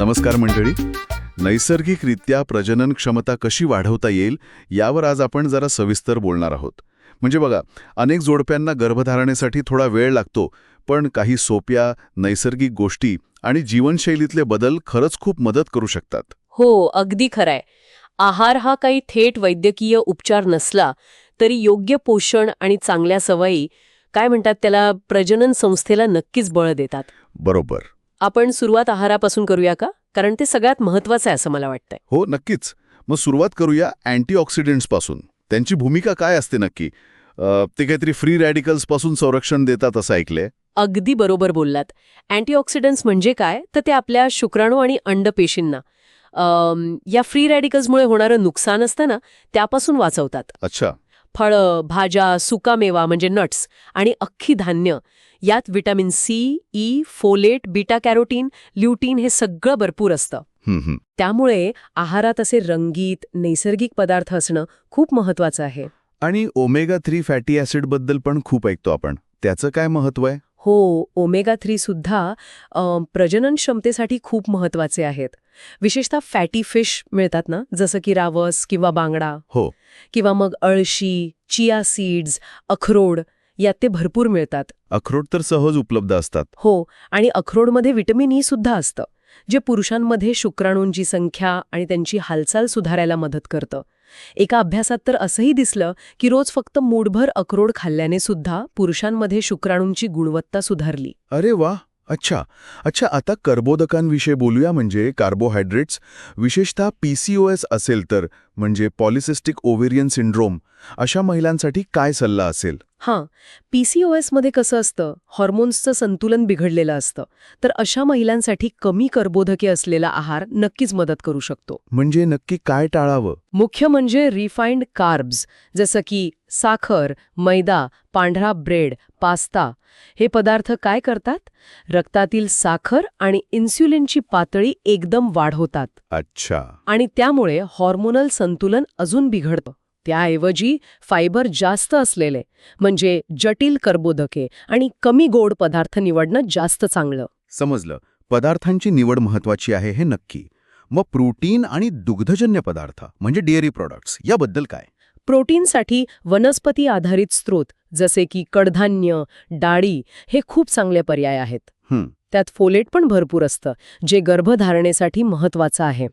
नमस्कार मंडळी. नैसर्गिकरित्या प्रजनन क्षमता कशी वाढवता येईल यावर आज आपण जरा सविस्तर बोलणार आहोत. म्हणजे बघा अनेक जोडप्यांना गर्भधारणेसाठी थोडा वेळ लागतो पण काही सोप्या नैसर्गिक गोष्टी आणि जीवनशैलीतले बदल खरंच खूप मदत करू शकतात. हो अगदी खरंय. आहार हा काही थेट वैद्यकीय उपचार नसला तरी योग्य पोषण आणि चांगल्या सवयी काय म्हणतात त्याला प्रजनन संस्थेला नक्कीच बळ देतात. बरोबर. आपण सुरुवात आहारापासून करूया का? कारण ते सगळ्यात महत्वाचं आहे असं मला वाटतंय. हो नक्कीच. मग सुरुवात करूया अँटीऑक्सिडंट्सपासून. त्यांची भूमिका काय असते नक्की? ते काहीतरी फ्री रॅडिकल्सपासून संरक्षण देतात असं ऐकलंय. अगदी बरोबर बोललात. अँटीऑक्सिडंट्स म्हणजे काय? तर ते आपल्या शुक्राणू आणि अंडपेशींना या फ्री रॅडिकल्समुळे होणारं नुकसान असतं ना त्यापासून वाचवतात. अच्छा. फळं भाज्या सुकामेवा म्हणजे नट्स आणि अख्खी धान्य. यात vitamin C E folate beta carotene lutein हे सगळं भरपूर असतं. त्यामुळे आहारात असे रंगीत नैसर्गिक पदार्थ असणं खूप महत्वाचं आहे. आणि ओमेगा थ्री फॅटी ॲसिडबद्दल पण खूप ऐकतो आपण. त्याचं काय महत्त्व आहे? हो ओमेगा थ्री सुद्धा प्रजनन क्षमतेसाठी खूप महत्त्वाचे आहेत. विशेषतः फॅटी फिश मिळतात ना? जसं की रावस किंवा बांगडा. हो. किंवा मग अळशी चिया सीड्स अखरोड यात ते भरपूर मिळतात. अक्रोड तर सहज उपलब्ध असतात. हो आणि अक्रोडमध्ये विटॅमिन ई सुद्धा असतं जे पुरुषांमध्ये शुक्राणूंची संख्या आणि त्यांची हालचाल सुधारायला मदत करतं. एका अभ्यासात तर असंही दिसलं की रोज फक्त मूडभर अक्रोड खाल्ल्याने सुद्धा पुरुषांमध्ये शुक्राणूंची गुणवत्ता सुधारली. अरे वा! अच्छा. अच्छा आता कर्बोदकांविषयी बोलूया म्हणजे कार्बोहायड्रेट्स विशेषतः पी सी ओ एस असेल तर म्हणजे पॉलिसिस्टिक ओव्हेरियन सिंड्रोम अशा महिलांसाठी काय सल्ला असेल? हां. पीसीओएसमध्ये कसं असतं? हॉर्मोन्सचं संतुलन बिघडलेलं असतं. तर अशा महिलांसाठी कमी कर्बोदके असलेला आहार नक्कीच मदत करू शकतो. म्हणजे नक्की काय टाळावं? मुख्य म्हणजे रिफाईंड कार्ब्स जसं की साखर मैदा पांढरा ब्रेड पास्ता हे पदार्थ काय करतात? रक्तातील साखर आणि इन्स्युलिनची पातळी एकदम वाढवतात. अच्छा. आणि त्यामुळे हॉर्मोनल संतुलन अजून बिघडतं. त्याऐवजी फायबर जास्त असलेले म्हणजे जटिल कर्बोदके आणि कमी गोड पदार्थ निवडणं जास्त चांगलं. समजलं. पदार्थांची निवड महत्वाची आहे हे नक्की. मग प्रोटीन आणि दुग्धजन्य पदार्थ म्हणजे डेअरी प्रॉडक्ट्स याबद्दल काय? प्रोटीनसाठी वनस्पती आधारित स्रोत जसे की कडधान्य डाळी हे खूप चांगले पर्याय आहेत. त्यात फोलेट पण भरपूर असतं जे गर्भधारणेसाठी महत्वाचं आहे.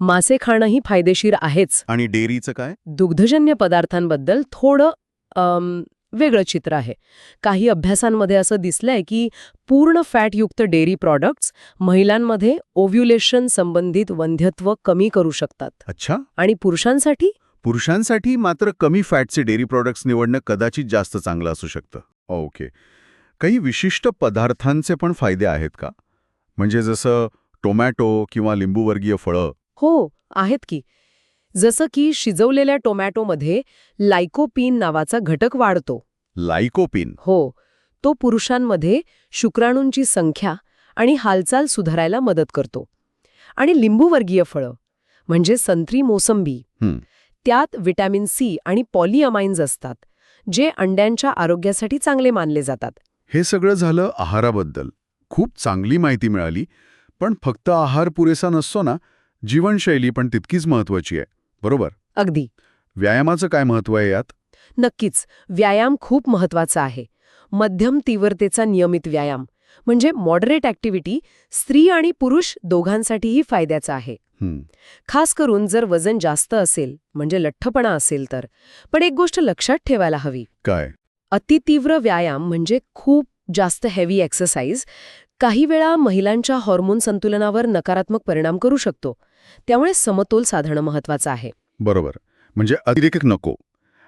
मासे खाणंही फायदेशीर आहेच. आणि डेअरीचं काय? दुग्धजन्य पदार्थांबद्दल थोडं वेगळं चित्र आहे. काही अभ्यासांमध्ये असं दिसलंय की पूर्ण फॅटयुक्त डेअरी प्रॉडक्ट्स महिलांमध्ये ओव्ह्युलेशन संबंधित वंध्यत्व कमी करू शकतात. अच्छा. आणि पुरुषांसाठी? पुरुषांसाठी मात्र कमी फॅटचे डेअरी प्रॉडक्ट्स निवडणं कदाचित जास्त चांगलं असू शकतं. ओके. काही विशिष्ट पदार्थांचे पण फायदे आहेत का? म्हणजे जसं टोमॅटो किंवा लिंबूवर्गीय फळं. हो आहेत की. जसं की शिजवलेल्या टोमॅटोमध्ये लायकोपीन नावाचा घटक वाढतो. लाइकोपिन? हो तो पुरुषांमध्ये शुक्राणूंची संख्या आणि हालचाल सुधारायला मदत करतो. आणि लिंबूवर्गीय फळं म्हणजे संत्री मोसंबी. त्यात विटॅमिन सी आणि पॉलिअमाइन्स असतात जे अंड्यांच्या आरोग्यासाठी चांगले मानले जातात. हे सगळं झालं आहाराबद्दल. खूप चांगली माहिती मिळाली पण फक्त आहार पुरेसा नसतो ना जीवनशैली पण तितकीच महत्वाची आहे बरोबर? अगदी. व्यायामाचं काय महत्त्व आहे यात? नक्कीच व्यायाम खूप महत्त्वाचा आहे. मध्यम तीव्रतेचा नियमित व्यायाम म्हणजे मॉडरेट ॲक्टिव्हिटी स्त्री आणि पुरुष दोघांसाठीही फायद्याचा आहे. खास करून जर वजन जास्त असेल म्हणजे लठ्ठपणा असेल तर. पण एक गोष्ट लक्षात ठेवायला हवी. काय? अतितीव्र व्यायाम म्हणजे खूप जास्त हेवी एक्सरसाइज काही वेळा महिलांच्या हॉर्मोन संतुलनावर नकारात्मक परिणाम करू शकतो. त्यामुळे समतोल साधणं महत्वाचं आहे. बरोबर. म्हणजे अतिरेक नको.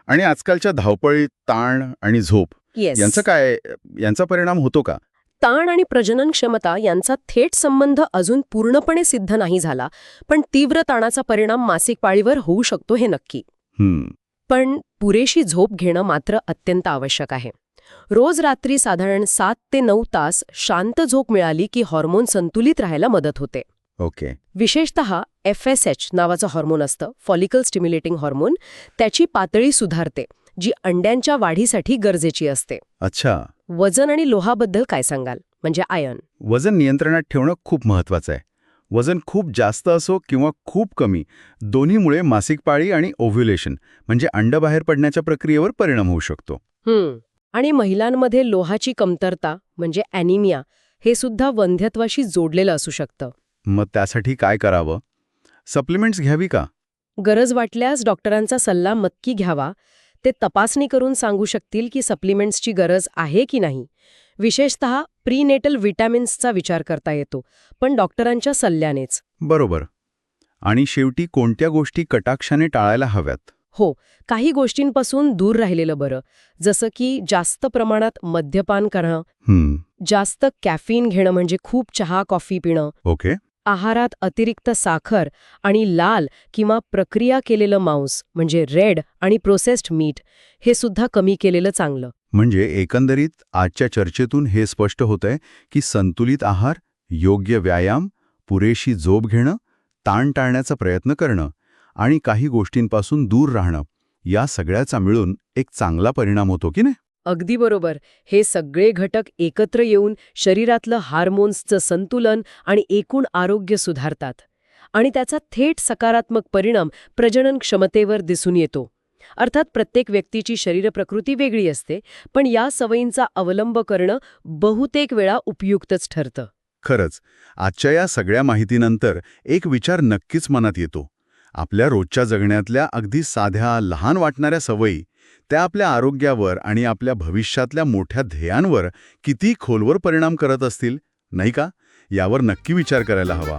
आणि आजकालच्या धावपळीत ताण आणि झोप यांचं काय यांचा परिणाम होतो का? ताण आणि प्रजनन क्षमता यांचा थेट संबंध अजून पूर्णपणे सिद्ध नाही झाला पण तीव्र ताणाचा परिणाम मासिक पाळीवर होऊ शकतो हे नक्की. पण पुरेशी झोप घेणं मात्र अत्यंत आवश्यक आहे. रोज रात्री साधारण सात ते नऊ तास शांत झोप मिळाली की हॉर्मोन संतुलित राहायला मदत होते. ओके. विशेषतः एफ एस एच नावाचं हॉर्मोन असतं फॉलिकल स्टिम्युलेटिंग हॉर्मोन त्याची पातळी सुधारते. जी अंड्यांच्या वाढीसाठी गरजेची असते. अच्छा. वजन आणि लोहाबद्दल काय सांगाल? म्हणजे आयन वजन नियंत्रणात ठेवणं खूप महत्वाचं आहे. वजन खूप जास्त असो किंवा खूप कमी दोन्हीमुळे मासिक पाळी आणि ओव्ह्युलेशन म्हणजे अंड बाहेर पडण्याच्या प्रक्रियेवर परिणाम होऊ शकतो. आणि महिलांमध्ये लोहाची कमतरता म्हणजे ॲनिमिया हे सुद्धा वंध्यत्वाशी जोडलेलं असू शकतं. मग त्यासाठी काय करावं? सप्लिमेंट्स घ्यावी का? गरज वाटल्यास डॉक्टरांचा सल्ला नक्की घ्यावा. ते तपासणी करून सांगू शकतील की सप्लिमेंट्सची गरज आहे की नाही. विशेषत प्रीनेटल विटॅमिन्सचा विचार करता येतो पण डॉक्टरांच्या सल्ल्यानेच. बरोबर. आणि शेवटी कोणत्या गोष्टी कटाक्षाने टाळायला हव्यात? हो काही गोष्टींपासून दूर राहिलेलं बरं जसं की जास्त प्रमाणात मद्यपान करणं जास्त कॅफीन घेणं म्हणजे खूप चहा कॉफी पिणं. ओके. आहारात अतिरिक्त साखर आणि लाल किंवा प्रक्रिया केलेलं मांस म्हणजे रेड आणि प्रोसेस्ड मीठ हे सुद्धा कमी केलेलं चांगलं. म्हणजे एकंदरीत आजच्या चर्चेतून हे स्पष्ट होतंय की संतुलित आहार योग्य व्यायाम पुरेशी झोप घेणं ताण टाळण्याचा प्रयत्न करणं आणि काही गोष्टींपासून दूर राहणं या सगळ्याचा मिळून एक चांगला परिणाम होतो की नाही? अगदी बरोबर. हे सगळे घटक एकत्र येऊन शरीरातलं हार्मोन्सचं संतुलन आणि एकूण आरोग्य सुधारतात. आणि त्याचा थेट सकारात्मक परिणाम प्रजनन क्षमतेवर दिसून येतो. अर्थात प्रत्येक व्यक्तीची शरीरप्रकृती वेगळी असते पण या सवयींचा अवलंब करणं बहुतेक वेळा उपयुक्तच ठरतं. खरंच आजच्या या सगळ्या माहितीनंतर एक विचार नक्कीच मनात येतो. आपल्या रोजच्या जगण्यातल्या अगदी साध्या लहान वाटणाऱ्या सवयी त्या आपल्या आरोग्यावर आणि आपल्या भविष्यातल्या मोठ्या ध्येयांवर किती खोलवर परिणाम करत असतील नाही का? यावर नक्की विचार करायला हवा.